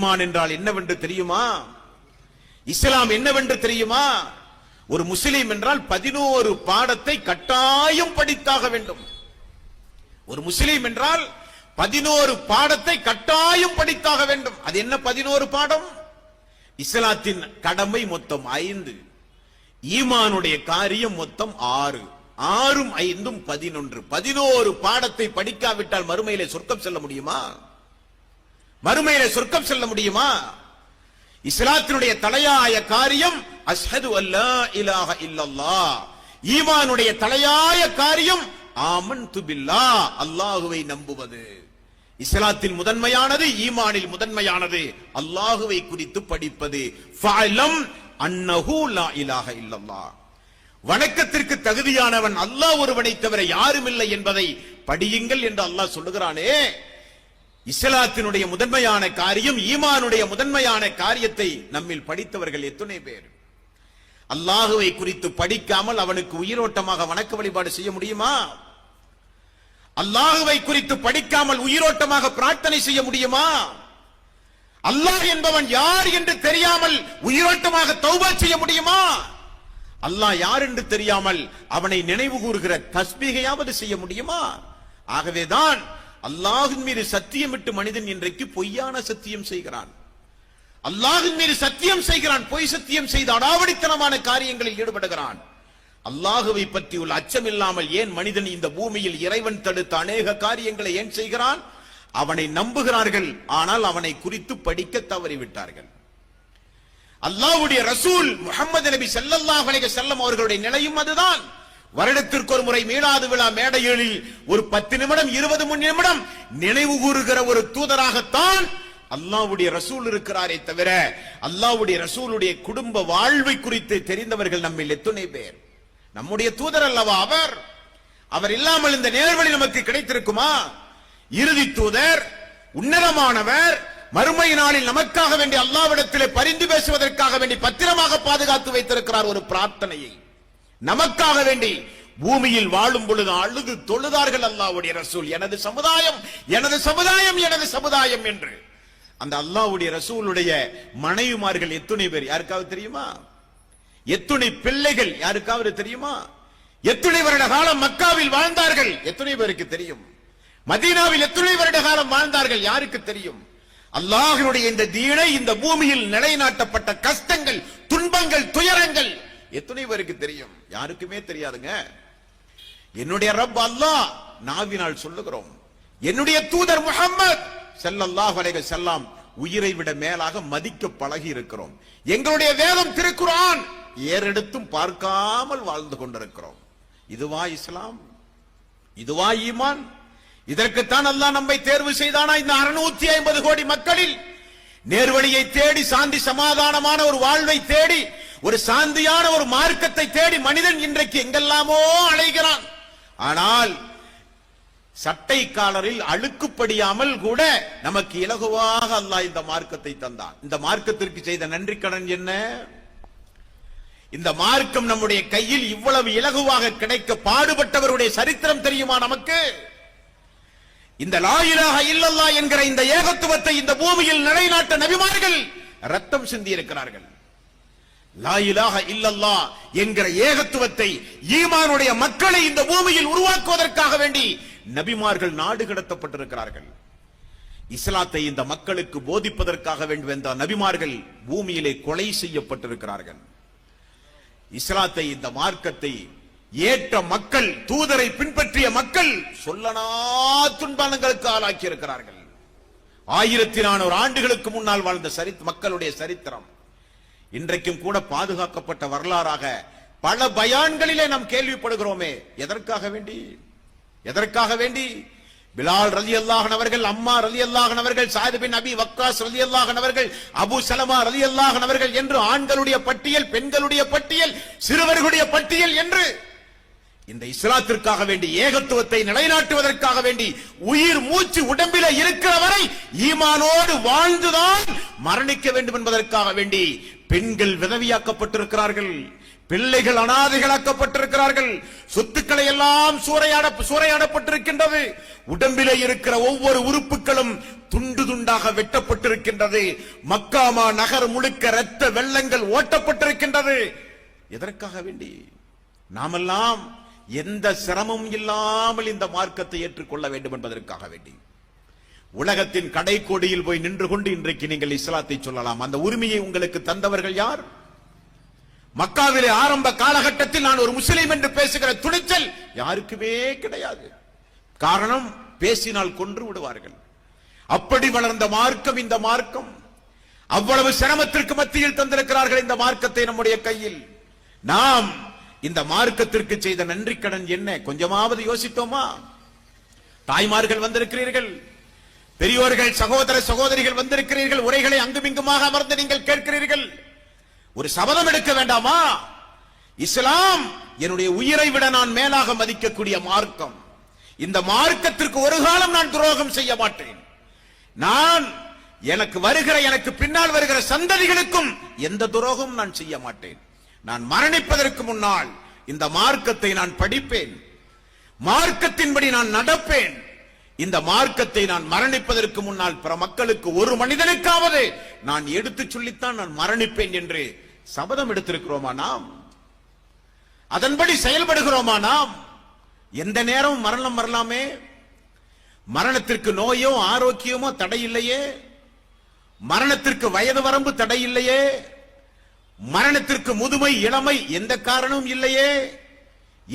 ஈமான் என்றால் என்னவென்று தெரியுமா? இஸ்லாம் என்னவென்று தெரியுமா? ஒரு முஸ்லீம் என்றால் பதினோரு பாடத்தை கட்டாயம் படித்தாக வேண்டும். ஒரு முஸ்லீம் என்றால் பதினோரு பாடத்தை கட்டாயம் படித்தாக வேண்டும். அது என்ன பதினோரு பாடம்? இஸ்லாத்தின் கடமை மொத்தம் ஐந்து. ஈமானுடைய காரியம் மொத்தம் ஆறு. ஆறும் ஐந்தும் பதினொன்று. பதினோரு பாடத்தை படிக்காவிட்டால் மறுமையிலே சொர்க்கம் செல்ல முடியுமா? மறுமையில சொர்க்கம் செல்ல முடியுமா? இஸ்லாத்தினுடைய தலையாய காரியம் அஷ்ஹது அல்லா இலாஹ இல்லல்லா ஈமானுடைய தலையாய காரியம் ஆமன் துபில்லா அல்லாஹுவை நம்புவது. இஸ்லாத்தில் முதன்மையானது ஈமானில் முதன்மையானது. அல்லாஹுவை குறித்து படிப்பது. அன்னஹு லா இலாஹ வணக்கத்திற்கு தகுதியானவன் அல்லாஹ் ஒருவனை தவிர யாரும் இல்லை என்பதை படியுங்கள் என்று அல்லாஹ் சொல்லுகிறானே. இஸ்லாத்தினுடைய முதன்மையான காரியம் ஈமானுடைய முதன்மையான காரியத்தை நம்மில் படித்தவர்கள் எத்தனை பேர்? அல்லாஹுவை குறித்து படிக்காமல் அவனுக்கு உயிரோட்டமாக வணக்க வழிபாடு செய்ய முடியுமா? அல்லாஹுவை குறித்து படிக்காமல் உயிரோட்டமாக பிரார்த்தனை செய்ய முடியுமா? அல்லாஹ் என்பவன் யார் என்று தெரியாமல் உயிரோட்டமாக தௌபா செய்ய முடியுமா? அல்லாஹ் யார் என்று தெரியாமல் அவனை நினைவு கூறுகிற தஸ்பீகையாவது செய்ய முடியுமா? ஆகவேதான் அல்லாஹின் மீது சத்தியமிட்டு மனிதன் இன்றைக்கு பொய்யான சத்தியம் செய்கிறான். அல்லாஹின் மீது சத்தியம் செய்கிறான் பொய் சத்தியம் செய்து அடாவடித்தனமான காரியங்களில் ஈடுபடுகிறான். அல்லாஹுவை பற்றி உள்ள அச்சம் இல்லாமல் ஏன் மனிதன் இந்த பூமியில் இறைவன் தடுத்த அநேக காரியங்களை ஏன் செய்கிறான்? அவனை நம்புகிறார்கள் ஆனால் அவனை குறித்து படிக்க தவறிவிட்டார்கள். அல்லாஹுடைய ரசூல் முகமது நபி செல்லல்லாஹ் செல்லம் அவர்களுடைய நிலையும் அதுதான். வருடத்திற்கு ஒரு முறை மீளாது விழா மேடையில் ஒரு பத்து நிமிடம் இருபது மணி நிமிடம் நினைவு கூறுகிற ஒரு தூதராகத்தான் அல்லாவுடைய ரசூல் இருக்கிறாரே தவிர அல்லாஹ்வுடைய ரசூலுடைய குடும்ப வாழ்வை குறித்து தெரிந்தவர்கள் நம்மில் எத்துணை பேர்? நம்முடைய தூதர் அல்லவா அவர்? அவர் இல்லாமல் இந்த நேர்வழி நமக்கு கிடைத்திருக்குமா? இறுதி தூதர் உன்னதமானவர் மறுமை நாளில் நமக்காக வேண்டி அல்லாவிடத்திலே பரிந்து பேசுவதற்காக வேண்டி பத்திரமாக பாதுகாத்து வைத்திருக்கிறார் ஒரு பிரார்த்தனையை. நமக்காக வேண்டி பூமியில் வாழும் பொழுது அழுது தொழுதார்கள் அல்லாவுடைய ரசூல். எனது சமுதாயம் எனது சமுதாயம் எனது சமுதாயம் என்று. அந்த அல்லாவுடைய ரசூலுடைய மனைவிமார்கள் எத்துணை பேர்? யாருக்காவது தெரியுமா? எத்துணை பிள்ளைகள் யாருக்காவது தெரியுமா? எத்துணை வருட காலம் மக்காவில் வாழ்ந்தார்கள்? எத்துணை பேருக்கு தெரியும்? மதீனாவில் எத்துணை வருட காலம் வாழ்ந்தார்கள்? யாருக்கு தெரியும்? அல்லாஹனுடைய இந்த தீனை இந்த பூமியில் நிலைநாட்டப்பட்ட கஷ்டங்கள் துன்பங்கள் துயரங்கள் எத்தனை பேருக்கு தெரியும்? யாருக்குமே தெரியாதுங்க. என்னுடைய ரப் அல்லாஹ் நாவினால் சொல்லுகிறோம். என்னுடைய தூதர் முகமது செல்லல்லாஹ் அலைஹி செல்லாம் உயிரை விட மேலாக மதிக்க பழகி இருக்கிறோம். எங்களுடைய வேதம் திருக்குரான் ஏறெடுத்தும் பார்க்காமல் வாழ்ந்து கொண்டிருக்கிறோம். இதுவா இஸ்லாம்? இதுவா ஈமான்? இதற்குத்தான் அல்லாஹ் நம்மை தேர்வு செய்தானா? இந்த அறுநூத்தி ஐம்பது கோடி மக்களில் நேர்வழியை தேடி சாந்தி சமாதானமான ஒரு வாழ்வை தேடி ஒரு சாந்தியான ஒரு மார்க்கத்தை தேடி மனிதன் இன்றைக்கு எங்கெல்லாமோ அலைகிறான். ஆனால் சட்டை காலரில் அழுக்குப்படியாமல் கூட நமக்கு இலகுவாக அல்லாஹ் இந்த மார்க்கத்தை தந்தான். இந்த மார்க்கத்திற்கு செய்த நன்றி கடன் என்ன? இந்த மார்க்கம் நம்முடைய கையில் இவ்வளவு இலகுவாக கிடைக்க பாடுபட்டவருடைய சரித்திரம் தெரியுமா நமக்கு? இந்த லாயிலாக இல்லல்லா என்கிற இந்த ஏகத்துவத்தை இந்த பூமியில் நிலைநாட்ட நபிமார்கள் ரத்தம் சிந்தி இருக்கிறார்கள் லாயிலாக இல்லல்லா என்கிற ஏகத்துவத்தை ஈமானுடைய மக்களை இந்த பூமியில் உருவாக்குவதற்காக வேண்டி நபிமார்கள் நாடு கடத்தப்பட்டிருக்கிறார்கள். இஸ்லாத்தை இந்த மக்களுக்கு போதிப்பதற்காக வேண்டும் என்ற நபிமார்கள் பூமியிலே கொலை செய்யப்பட்டிருக்கிறார்கள். இஸ்லாத்தை இந்த மார்க்கத்தை ஏற்ற மக்கள் தூதரை பின்பற்றிய மக்கள் சொல்லனா துன்பங்களுக்கு ஆளாக்கி இருக்கிறார்கள் ஆயிரத்தி நானூறு ஆண்டுகளுக்கு முன்னால் வாழ்ந்த சரித் மக்களுடைய சரித்திரம். இன்றைக்கும் கூட பாதுகாக்கப்பட்ட வரலாறாக பல பயான்களிலே நாம் கேள்விப்படுகிறோமே. எதற்காக வேண்டி? எதற்காக வேண்டி? பிலால் ரலி அல்லாஹன் அவர்கள் அம்மா ரலி அல்லாஹன் அவர்கள் சாயது பின் அபி வக்காஸ் ரலி அல்லாஹன் அவர்கள் அபு சலமா ரலி அல்லாஹன் அவர்கள் என்று ஆண்களுடைய பட்டியல் பெண்களுடைய பட்டியல் சிறுவர்களுடைய பட்டியல் என்று இந்த இஸ்லாத்திற்காக வேண்டி ஏகத்துவத்தை நிலைநாட்டுவதற்காக வேண்டி உயிர் மூச்சு உடம்பில இருக்கிற வரை ஈமானோடு வாழ்ந்துதான் மரணிக்க வேண்டும் என்பதற்காக வேண்டி பெண்கள் விதவியாக்கப்பட்டிருக்கிறார்கள். பிள்ளைகள் அனாதைகளாக்கப்பட்டிருக்கிறார்கள். சொத்துக்களை எல்லாம் சூறையாட சூறையாடப்பட்டிருக்கின்றது. உடம்பிலே இருக்கிற ஒவ்வொரு உறுப்புகளும் துண்டு துண்டாக வெட்டப்பட்டிருக்கின்றது. மக்காமா நகர் முழுக்க இரத்த வெள்ளங்கள் ஓட்டப்பட்டிருக்கின்றது. எதற்காக வேண்டி? நாமெல்லாம் எந்த சிரமமும் இல்லாமல் இந்த மார்க்கத்தை ஏற்றுக்கொள்ள வேண்டும் என்பதற்காக வேண்டி. உலகத்தின் கடைக்கோடியில் போய் நின்று கொண்டு இன்றைக்கு நீங்கள் இஸ்லாத்தை சொல்லலாம். அந்த உரிமையை உங்களுக்கு தந்தவர்கள் யார்? மக்காவிலே ஆரம்ப காலகட்டத்தில் நான் ஒரு முஸ்லீம் என்று பேசுகிற துணிச்சல் யாருக்குமே கிடையாது. காரணம் பேசினால் கொன்று விடுவார்கள். அப்படி வளர்ந்த மார்க்கம் இந்த மார்க்கம். அவ்வளவு சிரமத்திற்கு மத்தியில் தந்திருக்கிறார்கள் இந்த மார்க்கத்தை நம்முடைய கையில். நாம் இந்த மார்க்கத்திற்கு செய்த நன்றி கடன் என்ன? கொஞ்சமாவது யோசித்தோமா? தாய்மார்கள் வந்திருக்கிறீர்கள். பெரியோர்கள் சகோதர சகோதரிகள் வந்திருக்கிறீர்கள். உரைகளை அங்குமிங்குமாக அமர்ந்து நீங்கள் கேட்கிறீர்கள். ஒரு சபதம் எடுக்க வேண்டாமா? இஸ்லாம் என்னுடைய உயிரை விட நான் மேலாக மதிக்கக்கூடிய மார்க்கம். இந்த மார்க்கத்திற்கு ஒரு காலம் நான் துரோகம் செய்ய மாட்டேன். நான் எனக்கு வருகிற எனக்கு பின்னால் வருகிற சந்ததிகளுக்கும் எந்த துரோகமும் நான் செய்ய மாட்டேன். நான் மரணிப்பதற்கு முன்னால் இந்த மார்க்கத்தை நான் படிப்பேன். மார்க்கத்தின்படி நான் நடப்பேன். இந்த மார்க்கத்தை நான் மரணிப்பதற்கு முன்னால் பிற மக்களுக்கு ஒரு மனிதனுக்காவது நான் எடுத்துச் சொல்லித்தான் நான் மரணிப்பேன் என்று சபதம் எடுத்திருக்கிறோமா நாம்? அதன்படி செயல்படுகிறோமா நாம்? எந்த நேரம் மரணம் வரலாமே? மரணத்திற்கு நோயோ ஆரோக்கியமோ தடை இல்லையே மரணத்திற்கு வயது வரம்பு தடை இல்லையே மரணத்திற்கு முதுமை இளமை எந்த காரணமும் இல்லையே?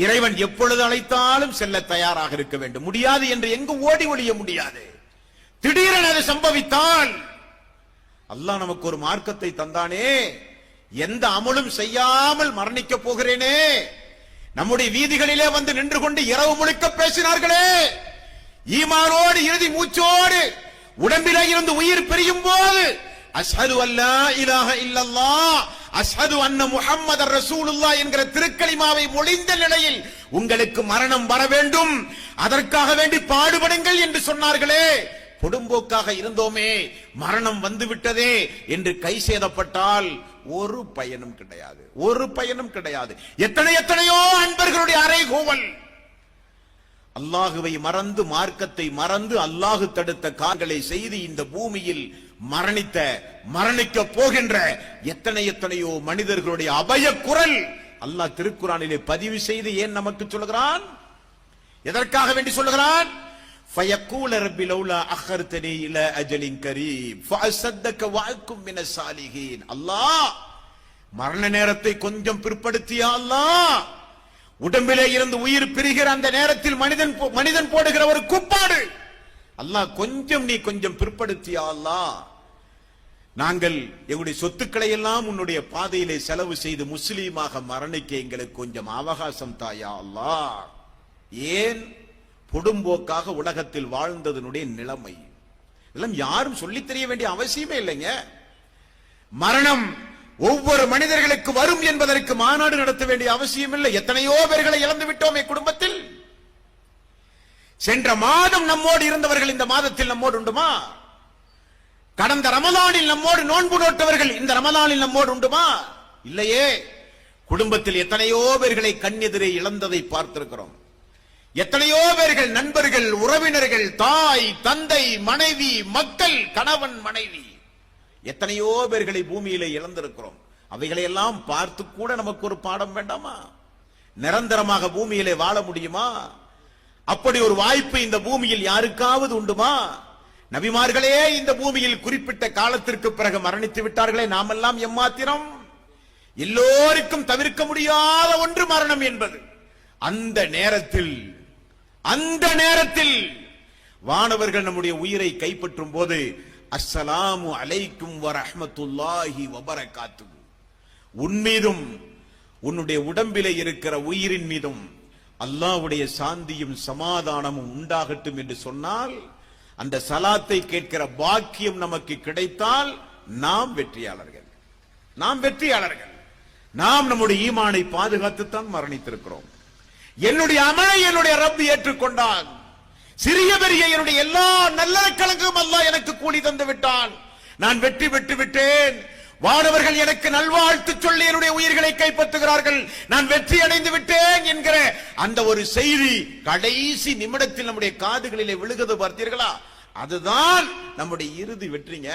இறைவன் எப்பொழுது அழைத்தாலும் செல்ல தயாராக இருக்க வேண்டும். முடியாது என்று எங்கு ஓடி ஒழிய முடியாது. திடீரென அது சம்பவித்தால் அல்லாஹ் நமக்கு ஒரு மார்க்கத்தை தந்தானே. எந்த அமலும் செய்யாமல் மரணிக்க போகிறேனே. நம்முடைய வீதிகளிலே வந்து நின்று கொண்டு இரவு முழுக்க பேசினார்களே. ஈமானோடு இறுதி மூச்சோடு உடம்பிலே இருந்து உயிர் பிரியும் போது அஸ்ஹது அல்லா இலாஹ இல்லல்லாஹ் அஸ்ஹது அன்ன முஹம்மது ரசூலுல்லா என்கிற திருக்கலிமாவை மொழிந்த நிலையில் உங்களுக்கு மரணம் வர வேண்டும். அதற்காக வேண்டி பாடுபடுங்கள் என்று சொன்னார்களே. கொடும்போக்காக இருந்தோமே மரணம் வந்து விட்டதே என்று கை சேதப்பட்டால் ஒரு பயனும் கிடையாது. ஒரு பயனும் கிடையாது. எத்தனை எத்தனையோ அன்பர்களுடைய அறைகூவல் அல்லாஹுவை மறந்து மார்க்கத்தை மறந்து அல்லாஹு தடுத்த கார்களை செய்து இந்த பூமியில் மரணித்த மரணிக்க போகின்ற எத்தனை எத்தனையோ மனிதர்களுடைய அபய குரல் அல்லாஹ் திருக்குறானிலே பதிவு செய்து ஏன் நமக்கு சொல்லுகிறான் எதற்காக வேண்டி சொல்லுகிறான் فيقول رب لولا اخرتني الى اجل قريب فاصدق واكن من الصالحين அல்லாஹ் மரண நேரத்தை கொஞ்சம் பிற்படுத்தியா அல்லாஹ் உடம்பிலே இருந்து உயிர் பிரிகிற அந்த நேரத்தில் மனிதன் போ- மனிதன் போடுகிற ஒரு குப்பாடு அல்லாஹ் கொஞ்சம் நீ கொஞ்சம் பிற்படுத்தியா அல்லா நாங்கள் எங்களுடைய சொத்துக்களை எல்லாம் உன்னுடைய பாதையிலே செலவு செய்து முஸ்லீமாக மரணிக்க எங்களுக்கு கொஞ்சம் அவகாசம் தாயா அல்லா ஏன்? பொடும்போக்காக உலகத்தில் வாழ்ந்ததனுடைய நிலைமை. இதெல்லாம் யாரும் சொல்லித் தெரிய வேண்டிய அவசியமே இல்லைங்க. மரணம் ஒவ்வொரு மனிதர்களுக்கு வரும் என்பதற்கு மாநாடு நடத்த வேண்டிய அவசியம் இல்லை. எத்தனையோ பேர்களை இழந்து விட்டோமே குடும்பத்தில். சென்ற மாதம் நம்மோடு இருந்தவர்கள் இந்த மாதத்தில் நம்மோடு உண்டுமா? கடந்த ரமலானில் நம்மோடு நோன்பு நோட்டவர்கள் இந்த ரமலானில் நம்மோடு உண்டுமா? இல்லையே. குடும்பத்தில் எத்தனையோ பேர்களை கண்ணெதிரே இழந்ததை பார்த்திருக்கிறோம். எத்தனையோ பேர்கள் நண்பர்கள் உறவினர்கள் தாய் தந்தை மனைவி மக்கள் கணவன் மனைவி எத்தனையோ பேர்களை பூமியிலே இழந்திருக்கிறோம். அவைகளையெல்லாம் பார்த்து கூட நமக்கு ஒரு பாடம் வேண்டாமா? நிரந்தரமாக பூமியிலே வாழ முடியுமா? அப்படி ஒரு வாய்ப்பு இந்த பூமியில் யாருக்காவது உண்டுமா? நபிமார்களே இந்த பூமியில் குறிப்பிட்ட காலத்திற்கு பிறகு மரணித்து விட்டார்களே நாமெல்லாம் எம்மாத்திரம்? எல்லோருக்கும் தவிர்க்க முடியாத ஒன்று மரணம் என்பது. அந்த நேரத்தில் அந்த நேரத்தில் வானவர்கள் நம்முடைய உயிரை கைப்பற்றும் போது அஸ்ஸலாமு அலைக்கும் வரஹ்மத்துல்லாஹி வபரகாத்து உன் மீதும் உன்னுடைய உடம்பிலே இருக்கிற உயிரின் மீதும் அல்லாவுடைய சாந்தியும் சமாதானமும் உண்டாகட்டும் என்று சொன்னால் அந்த சலாத்தை கேட்கிற பாக்கியம் நமக்கு கிடைத்தால் நாம் வெற்றியாளர்கள். நாம் வெற்றியாளர்கள். நாம் நம்முடைய ஈமானை பாதுகாத்துத்தான் மரணித்திருக்கிறோம். என்னுடைய அமலை என்னுடைய ரப்பு ஏற்றுக்கொண்டான். சிறிய பெரிய என்னுடைய எல்லா நல்ல கலங்கும் அல்லாஹ் எனக்கு கூலி தந்து விட்டான். நான் வெற்றி பெற்று விட்டேன். வானவர்கள் எனக்கு நல்வாழ்த்து சொல்லி என்னுடைய உயிர்களை கைப்பற்றுகிறார்கள். நான் வெற்றி அடைந்து விட்டேன் என்கிற அந்த ஒரு செய்தி கடைசி நிமிடத்தில் நம்முடைய காதுகளிலே விழுகிறது பார்த்தீர்களா? அதுதான் நம்முடைய இறுதி வெற்றிங்க.